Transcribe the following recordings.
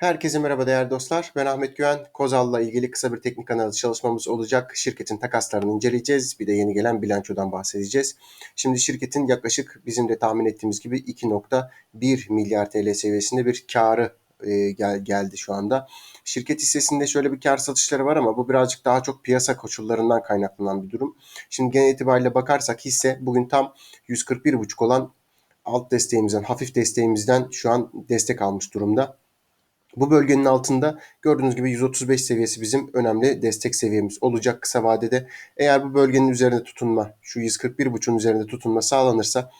Herkese merhaba değerli dostlar. Ben Ahmet Güven. Kozal'la ilgili kısa bir teknik analiz çalışmamız olacak. Şirketin takaslarını inceleyeceğiz. Bir de yeni gelen bilançodan bahsedeceğiz. Şimdi şirketin yaklaşık bizim de tahmin ettiğimiz gibi 2.1 milyar TL seviyesinde bir karı e, gel, geldi şu anda. Şirket hissesinde şöyle bir kar satışları var ama bu birazcık daha çok piyasa koşullarından kaynaklanan bir durum. Şimdi genel itibariyle bakarsak hisse bugün tam 141,5 olan alt desteğimizden, hafif desteğimizden şu an destek almış durumda. Bu bölgenin altında gördüğünüz gibi 135 seviyesi bizim önemli destek seviyemiz olacak kısa vadede. Eğer bu bölgenin üzerinde tutunma, şu 141.5'un üzerinde tutunma sağlanırsa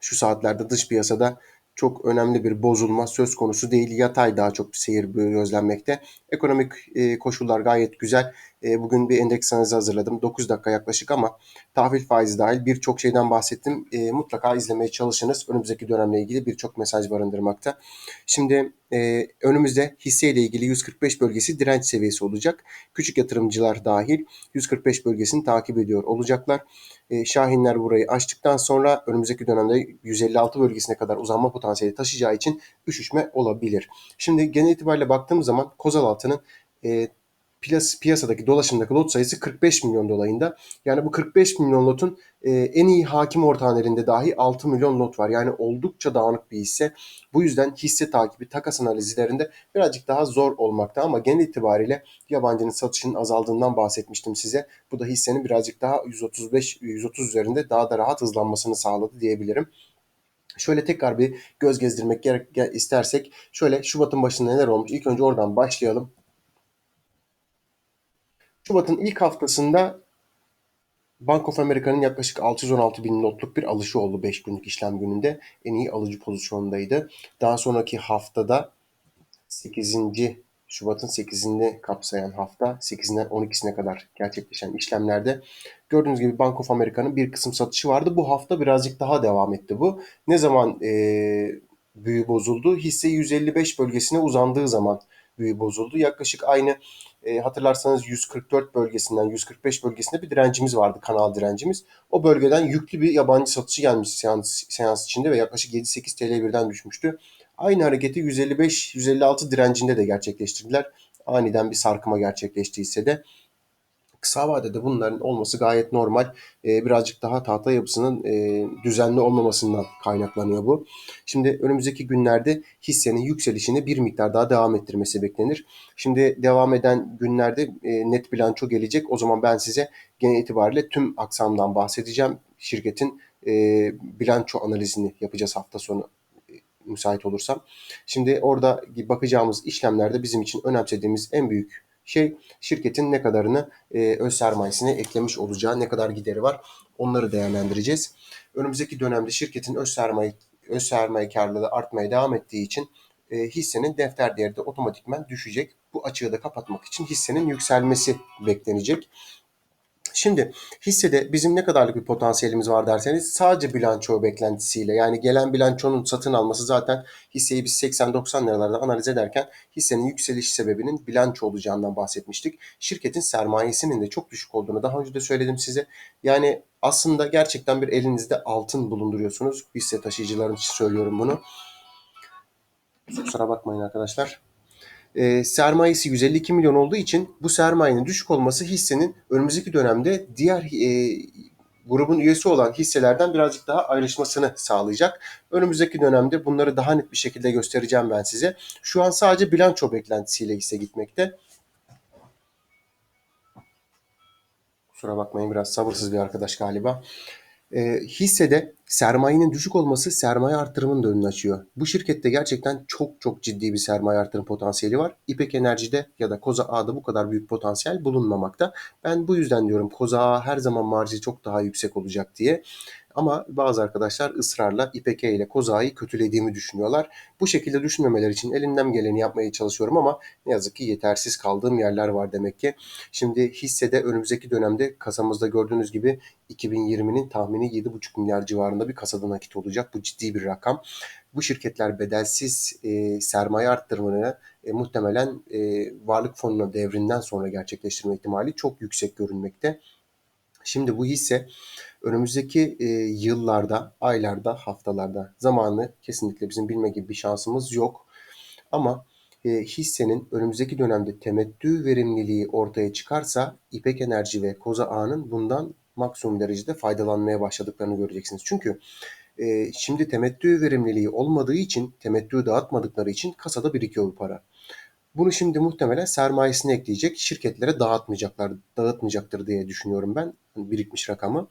şu saatlerde dış piyasada çok önemli bir bozulma söz konusu değil. Yatay daha çok bir seyir gözlenmekte. Ekonomik e, koşullar gayet güzel. E, bugün bir endeks analizi hazırladım. 9 dakika yaklaşık ama tahvil faizi dahil birçok şeyden bahsettim. E, mutlaka izlemeye çalışınız. Önümüzdeki dönemle ilgili birçok mesaj barındırmakta. Şimdi e, önümüzde hisseyle ilgili 145 bölgesi direnç seviyesi olacak. Küçük yatırımcılar dahil 145 bölgesini takip ediyor olacaklar. E, Şahinler burayı açtıktan sonra önümüzdeki dönemde 156 bölgesine kadar uzanma potansiyeli taşıyacağı için üşüşme olabilir. Şimdi genel itibariyle baktığımız zaman Kozal altının e, piyasadaki dolaşımdaki lot sayısı 45 milyon dolayında. Yani bu 45 milyon lotun e, en iyi hakim ortanelerinde dahi 6 milyon lot var. Yani oldukça dağınık bir hisse. Bu yüzden hisse takibi, takas analizlerinde birazcık daha zor olmakta ama genel itibariyle yabancının satışının azaldığından bahsetmiştim size. Bu da hissenin birazcık daha 135 130 üzerinde daha da rahat hızlanmasını sağladı diyebilirim. Şöyle tekrar bir göz gezdirmek gerek istersek şöyle Şubat'ın başında neler olmuş? İlk önce oradan başlayalım. Şubat'ın ilk haftasında Bank of America'nın yaklaşık 616 bin notluk bir alışı oldu 5 günlük işlem gününde. En iyi alıcı pozisyondaydı. Daha sonraki haftada 8. Şubat'ın 8'ini kapsayan hafta 8'inden 12'sine kadar gerçekleşen işlemlerde gördüğünüz gibi Bank of America'nın bir kısım satışı vardı. Bu hafta birazcık daha devam etti bu. Ne zaman e, büyü bozuldu? Hisse 155 bölgesine uzandığı zaman büyü bozuldu. Yaklaşık aynı e, hatırlarsanız 144 bölgesinden 145 bölgesinde bir direncimiz vardı kanal direncimiz. O bölgeden yüklü bir yabancı satışı gelmiş seans, seans içinde ve yaklaşık 7-8 TL birden düşmüştü. Aynı hareketi 155-156 direncinde de gerçekleştirdiler. Aniden bir sarkıma gerçekleştiyse de kısa vadede bunların olması gayet normal. E, birazcık daha tahta yapısının e, düzenli olmamasından kaynaklanıyor bu. Şimdi önümüzdeki günlerde hissenin yükselişini bir miktar daha devam ettirmesi beklenir. Şimdi devam eden günlerde e, net bilanço gelecek. O zaman ben size genel itibariyle tüm aksamdan bahsedeceğim. Şirketin e, bilanço analizini yapacağız hafta sonu e, müsait olursam. Şimdi orada bakacağımız işlemlerde bizim için önemsediğimiz en büyük şey şirketin ne kadarını e, öz sermayesine eklemiş olacağı, ne kadar gideri var onları değerlendireceğiz. Önümüzdeki dönemde şirketin öz sermaye öz sermaye karlılığı artmaya devam ettiği için e, hissenin defter değeri de otomatikman düşecek. Bu açığı da kapatmak için hissenin yükselmesi beklenecek. Şimdi hissede bizim ne kadarlık bir potansiyelimiz var derseniz sadece bilanço beklentisiyle yani gelen bilançonun satın alması zaten hisseyi biz 80-90 liralarda analiz ederken hissenin yükseliş sebebinin bilanço olacağından bahsetmiştik. Şirketin sermayesinin de çok düşük olduğunu daha önce de söyledim size. Yani aslında gerçekten bir elinizde altın bulunduruyorsunuz. Hisse taşıyıcıların için söylüyorum bunu. Kusura bakmayın arkadaşlar e, sermayesi 152 milyon olduğu için bu sermayenin düşük olması hissenin önümüzdeki dönemde diğer e, grubun üyesi olan hisselerden birazcık daha ayrışmasını sağlayacak. Önümüzdeki dönemde bunları daha net bir şekilde göstereceğim ben size. Şu an sadece bilanço beklentisiyle hisse gitmekte. Kusura bakmayın biraz sabırsız bir arkadaş galiba. E, hissede sermayenin düşük olması sermaye artırımının da önünü açıyor. Bu şirkette gerçekten çok çok ciddi bir sermaye artırım potansiyeli var. İpek Enerji'de ya da Koza A'da bu kadar büyük potansiyel bulunmamakta. Ben bu yüzden diyorum Koza A her zaman marjı çok daha yüksek olacak diye. Ama bazı arkadaşlar ısrarla İPK ile Koza'yı kötülediğimi düşünüyorlar. Bu şekilde düşünmemeler için elimden geleni yapmaya çalışıyorum ama ne yazık ki yetersiz kaldığım yerler var demek ki. Şimdi hissede önümüzdeki dönemde kasamızda gördüğünüz gibi 2020'nin tahmini 7,5 milyar civarında bir kasada nakit olacak. Bu ciddi bir rakam. Bu şirketler bedelsiz e, sermaye arttırımını e, muhtemelen e, varlık fonuna devrinden sonra gerçekleştirme ihtimali çok yüksek görünmekte. Şimdi bu hisse önümüzdeki e, yıllarda, aylarda, haftalarda zamanı kesinlikle bizim bilme gibi bir şansımız yok. Ama e, hissenin önümüzdeki dönemde temettü verimliliği ortaya çıkarsa İpek Enerji ve Koza Ağa'nın bundan maksimum derecede faydalanmaya başladıklarını göreceksiniz. Çünkü e, şimdi temettü verimliliği olmadığı için, temettü dağıtmadıkları için kasada birikiyor bu para. Bunu şimdi muhtemelen sermayesine ekleyecek, şirketlere dağıtmayacaklar, dağıtmayacaktır diye düşünüyorum ben birikmiş rakamı.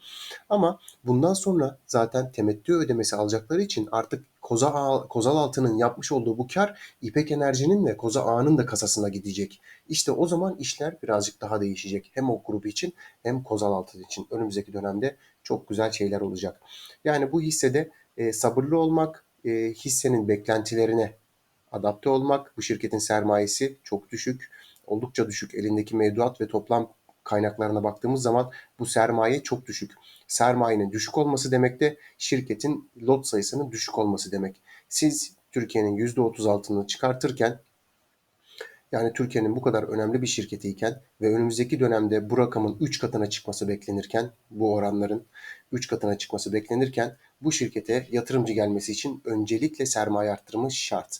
Ama bundan sonra zaten temettü ödemesi alacakları için artık Koza Ağa, Kozaltı'nın yapmış olduğu bu kar İpek Enerji'nin ve Koza Ağa'nın da kasasına gidecek. İşte o zaman işler birazcık daha değişecek. Hem o grup için hem Kozaltı için önümüzdeki dönemde çok güzel şeyler olacak. Yani bu hissede e, sabırlı olmak, e, hissenin beklentilerine adapte olmak. Bu şirketin sermayesi çok düşük, oldukça düşük. Elindeki mevduat ve toplam kaynaklarına baktığımız zaman bu sermaye çok düşük. Sermayenin düşük olması demek de şirketin lot sayısının düşük olması demek. Siz Türkiye'nin %36'ını çıkartırken yani Türkiye'nin bu kadar önemli bir şirketiyken ve önümüzdeki dönemde bu rakamın 3 katına çıkması beklenirken, bu oranların 3 katına çıkması beklenirken bu şirkete yatırımcı gelmesi için öncelikle sermaye arttırımı şart.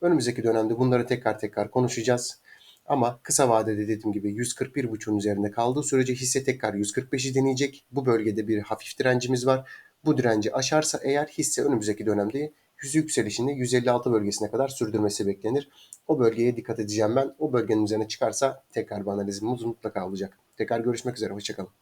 Önümüzdeki dönemde bunları tekrar tekrar konuşacağız. Ama kısa vadede dediğim gibi 141.5'un üzerinde kaldığı sürece hisse tekrar 145'i deneyecek. Bu bölgede bir hafif direncimiz var. Bu direnci aşarsa eğer hisse önümüzdeki dönemde yüz yükselişinde 156 bölgesine kadar sürdürmesi beklenir. O bölgeye dikkat edeceğim ben. O bölgenin üzerine çıkarsa tekrar bir analizimiz mutlaka olacak. Tekrar görüşmek üzere. Hoşçakalın.